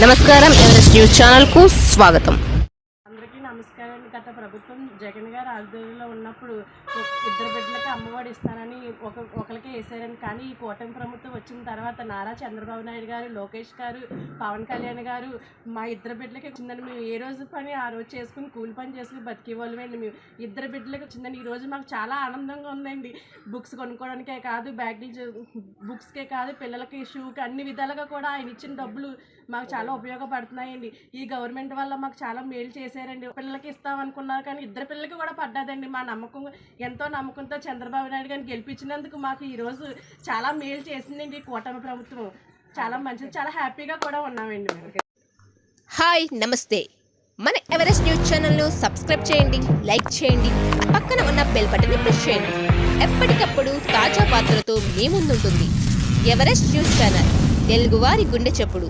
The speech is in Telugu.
నమస్కారం. ఎవరెస్ట్ న్యూస్ ఛానల్కు స్వాగతం. అందరికీ నమస్కారం. గత ప్రభుత్వం జగన్ గారు ఆధ్వర్యంలో ఉన్నప్పుడు ఇద్దరు బిడ్డలకి అమ్మఒడి ఇస్తానని ఒక ఒకరికి వేసారని. కానీ ఈ కూటమి ప్రభుత్వం వచ్చిన తర్వాత నారా చంద్రబాబు నాయుడు గారు లోకేష్ గారు పవన్ కళ్యాణ్ గారు మా ఇద్దరు బిడ్డలకి వచ్చిందని మేము ఏ రోజు పని ఆ రోజు చేసుకుని కూలి పని చేసుకుని బతికేవాళ్ళమండి మేము. ఇద్దరు బిడ్డలకి వచ్చిందని ఈ రోజు మాకు చాలా ఆనందంగా ఉందండి. బుక్స్ కొనుక్కోవడానికే కాదు బ్యాగులు బుక్స్కే కాదు పిల్లలకి షూకి అన్ని విధాలుగా కూడా ఆయన ఇచ్చిన డబ్బులు మాకు చాలా ఉపయోగపడుతున్నాయండి. ఈ గవర్నమెంట్ వల్ల మాకు చాలా మేలు చేశారండి. పిల్లలకి ఇస్తామనుకున్నారు కానీ ఇద్దరు పిల్లలకి కూడా పడ్డదండి. మా నమ్మకం ఎంతో నమ్మకంతో చంద్రబాబు నాయుడు గారిని గెలిపించినందుకు మాకు ఈరోజు చాలా మేలు చేసిందండి కూటమి ప్రభుత్వం. చాలా మంచిది. చాలా హ్యాపీగా కూడా ఉన్నామండి మేము. హాయ్ నమస్తే. మన ఎవరెస్ట్ న్యూస్ ఛానల్ను సబ్స్క్రైబ్ చేయండి లైక్ చేయండి పక్కన ఉన్న బెల్ బటన్ని ప్రెస్ చేయండి. ఎప్పటికప్పుడు తాజా వార్తలతో మీ ముందుంటుంది. ఎవరెస్ట్ న్యూస్ ఛానల్ తెలుగువారి గుండె చెప్పుడు.